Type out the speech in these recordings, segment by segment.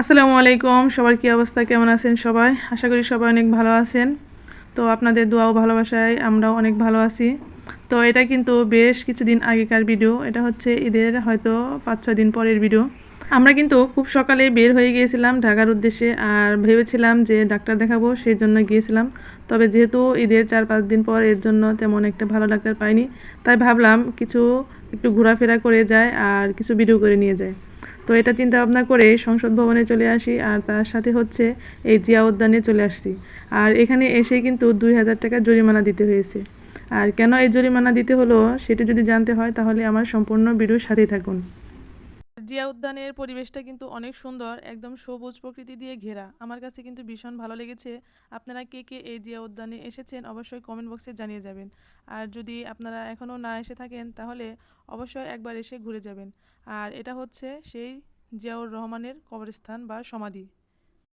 আসসালামু আলাইকুম, সবার কী অবস্থা, কেমন আছেন সবাই? আশা করি সবাই অনেক ভালো আছেন। তো আপনাদের দোয়াও ভালোবাসায় আমরাও অনেক ভালো আছি। তো এটা কিন্তু বেশ কিছুদিন আগেকার ভিডিও এটা হচ্ছে ঈদের হয়তো পাঁচ, ছয় দিন পরের ভিডিও আমরা কিন্তু খুব সকালে বের হয়ে গিয়েছিলাম ঢাকার উদ্দেশ্যে আর ভেবেছিলাম যে ডাক্তার দেখাবো, সেই জন্য গিয়েছিলাম। তবে যেহেতু ঈদের চার, পাঁচ দিন পর এর জন্য তেমন একটা ভালো ডাক্তার পাইনি, তাই ভাবলাম কিছু একটু ঘোরাফেরা করে যায় আর কিছু ভিডিও করে নিয়ে যায় তো এটা চিন্তা ভাবনা করে সংসদ ভবনে চলে আসি আর তার সাথে হচ্ছে এই জিয়া উদ্যানে চলে আসছি। আর এখানে এসে কিন্তু দুই হাজার টাকা জরিমানা দিতে হয়েছে। আর কেন এই জরিমানা দিতে হলো সেটা যদি জানতে হয় তাহলে আমার সম্পূর্ণ ভিডিওর সাথেই থাকুন। জিয়া উদ্যানের পরিবেশটা কিন্তু অনেক সুন্দর, একদম সবুজ প্রকৃতি দিয়ে ঘেরা। আমার কাছে কিন্তু ভীষণ ভালো লেগেছে। আপনারা কে কে এই জিয়া উদ্যানে এসেছেন অবশ্যই কমেন্ট বক্সে জানিয়ে যাবেন। আর যদি আপনারা এখনও না এসে থাকেন, তাহলে অবশ্যই একবার এসে ঘুরে যাবেন। আর এটা হচ্ছে সেই জিয়াউর রহমানের কবরস্থান বা সমাধি।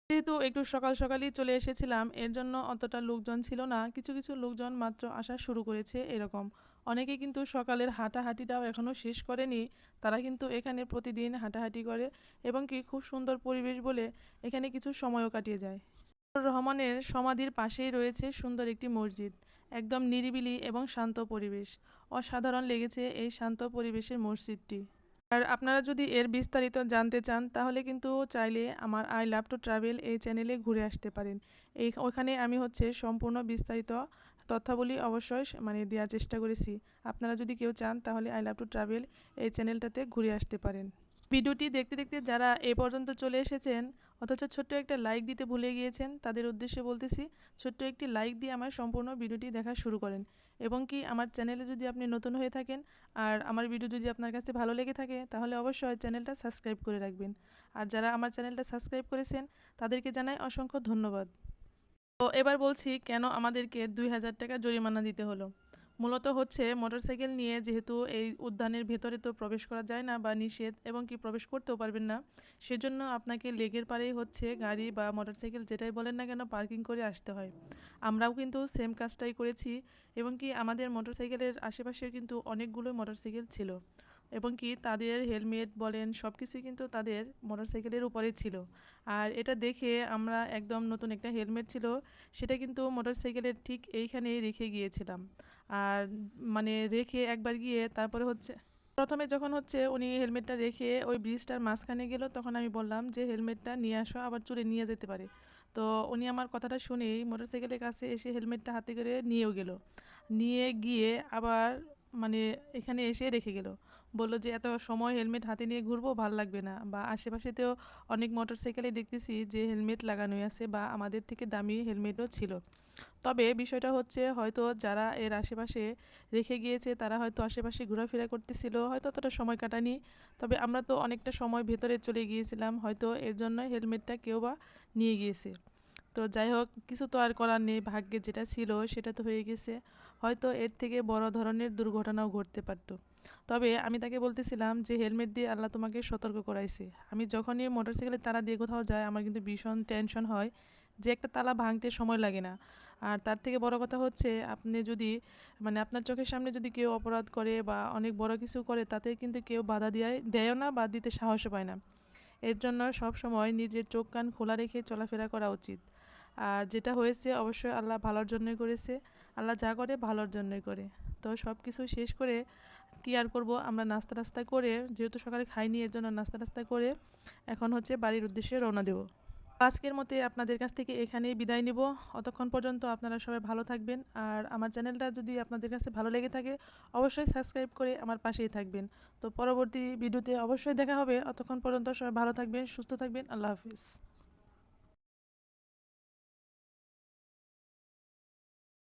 যেহেতু একটু সকাল সকালই চলে এসেছিলাম, এর জন্য অতটা লোকজন ছিল না। কিছু কিছু লোকজন মাত্র আসা শুরু করেছে এরকম। অনেকে কিন্তু সকালের হাঁটাহাঁটিটাও এখনও শেষ করেনি। তারা কিন্তু এখানে প্রতিদিন হাঁটাহাঁটি করে এবং কি খুব সুন্দর পরিবেশ বলে এখানে কিছু সময়ও কাটিয়ে যায়। রহমানের সমাধির পাশেই রয়েছে সুন্দর একটি মসজিদ, একদম নিরিবিলি এবং শান্ত পরিবেশ। অসাধারণ লেগেছে এই শান্ত পরিবেশের মসজিদটি। আর আপনারা যদি এর বিস্তারিত জানতে চান, তাহলে কিন্তু চাইলে আমার আই লাভ টু ট্রাভেল এই চ্যানেলে ঘুরে আসতে পারেন। এই ওখানে আমি হচ্ছে সম্পূর্ণ বিস্তারিত তথ্যাবলী অবশ্যই মানে দেওয়ার চেষ্টা করেছি। আপনারা যদি কেউ চান, তাহলে আই লাভ টু ট্রাভেল এই চ্যানেলটাতে ঘুরে আসতে পারেন। ভিডিওটি দেখতে দেখতে যারা এ পর্যন্ত চলে এসেছেন, অথচ ছোট্ট একটা লাইক দিতে ভুলে গিয়েছেন, তাদের উদ্দেশ্যে বলতেছি, ছোট্ট একটি লাইক দিয়ে আমার সম্পূর্ণ ভিডিওটি দেখা শুরু করেন। এবং কি আমার চ্যানেলে যদি আপনি নতুন হয়ে থাকেন, আর আমার ভিডিও যদি আপনার কাছে ভালো লেগে থাকে, তাহলে অবশ্যই চ্যানেলটা সাবস্ক্রাইব করে রাখবেন। আর যারা আমার চ্যানেলটা সাবস্ক্রাইব করেছেন, তাদেরকে জানাই অসংখ্য ধন্যবাদ। তো এবার বলছি কেন আমাদেরকে দুই হাজার টাকা জরিমানা দিতে হলো? মূলত হচ্ছে মোটরসাইকেল নিয়ে যেহেতু এই উদ্যানের ভেতরে তো প্রবেশ করা যায় না বা নিষেধ এবং কি প্রবেশ করতেও পারবেন না, সেজন্য আপনাকে লেগের পাড়েই হচ্ছে গাড়ি বা মোটরসাইকেল যেটাই বলেন না কেন পার্কিং করে আসতে হয়। আমরাও কিন্তু সেম কাজটাই করেছি এবং কি আমাদের মোটরসাইকেলের আশেপাশে কিন্তু অনেকগুলো মোটরসাইকেল ছিল। এবং কি তাদের হেলমেট বলেন সব কিছুই কিন্তু তাদের মোটরসাইকেলের উপরে ছিল। আর এটা দেখে আমরা একদম নতুন একটা হেলমেট ছিল, সেটা কিন্তু মোটরসাইকেলের ঠিক এইখানেই রেখে গিয়েছিলাম। আর মানে রেখে একবার গিয়ে তারপরে হচ্ছে, প্রথমে যখন হচ্ছে উনি হেলমেটটা রেখে ওই ব্রিজটার মাঝখানে গেল, তখন আমি বললাম যে হেলমেটটা নিয়ে আসো, আবার চুরে নিয়ে যেতে পারে। তো উনি আমার কথাটা শুনেই মোটরসাইকেলের কাছে এসে হেলমেটটা হাতে করে নিয়েও গেল। নিয়ে গিয়ে আবার মানে এখানে এসে রেখে গেল। বলল যে, এত সময় হেলমেট হাতে নিয়ে ঘুরবো, ভালো লাগবে না। বা আশেপাশেতেও অনেক মোটর সাইকেলে দেখতেছি যে, হেলমেট লাগানোই আছে বা আমাদের থেকে দামি হেলমেটও ছিল। তবে বিষয়টা হচ্ছে, হয়তো যারা এর আশেপাশে রেখে গিয়েছে, তারা হয়তো আশেপাশে ঘোরাফেরা করতেছিল, হয়তো অতটা সময় কাটানি তবে আমরা তো অনেকটা সময় ভেতরে চলে গিয়েছিলাম, হয়তো এর জন্য হেলমেটটা কেউ বা নিয়ে গিয়েছে। তো যাই হোক, কিছু তো আর করার নেই, ভাগ্যে যেটা ছিল সেটা তো হয়ে গেছে। হয়তো এর থেকে বড় ধরনের দুর্ঘটনাও ঘটতে পারতো। তবে আমি তাকে বলতেছিলাম যে, হেলমেট দিয়ে আল্লাহ তোমাকে সতর্ক করাইছে। আমি যখনই মোটরসাইকেলের তালা দিয়ে কোথাও যাই, আমার কিন্তু ভীষণ টেনশন হয় যে, একটা তালা ভাঙতে সময় লাগে না। আর তার থেকে বড় কথা হচ্ছে, আপনি যদি মানে আপনার চোখের সামনে যদি কেউ অপরাধ করে বা অনেক বড় কিছু করে, তাতে কিন্তু কেউ বাধা দেয় দেয়ও না বা দিতে সাহসও পায় না। এর জন্য সব সময় নিজের চোখ কান খোলা রেখে চলাফেরা করা উচিত। আর যেটা হয়েছে অবশ্যই আল্লাহ ভালোর জন্যই করেছে। আল্লাহ যা করে ভালোর জন্যই করে। তো সব কিছু শেষ করে কী আর করব? আমরা নাস্তা টাস্তা করে, যেহেতু সকালে খাইনি এর জন্য নাস্তা টাস্তা করে এখন হচ্ছে বাড়ির উদ্দেশ্যে রওনা দেবো। আজকের মতে আপনাদের কাছ থেকে এখানেই বিদায় নিব। অতক্ষণ পর্যন্ত আপনারা সবাই ভালো থাকবেন। আর আমার চ্যানেলটা যদি আপনাদের কাছে ভালো লেগে থাকে, অবশ্যই সাবস্ক্রাইব করে আমার পাশেই থাকবেন। তো পরবর্তী ভিডিওতে অবশ্যই দেখা হবে। অতক্ষণ পর্যন্ত সবাই ভালো থাকবেন, সুস্থ থাকবেন। আল্লাহ হাফিজ।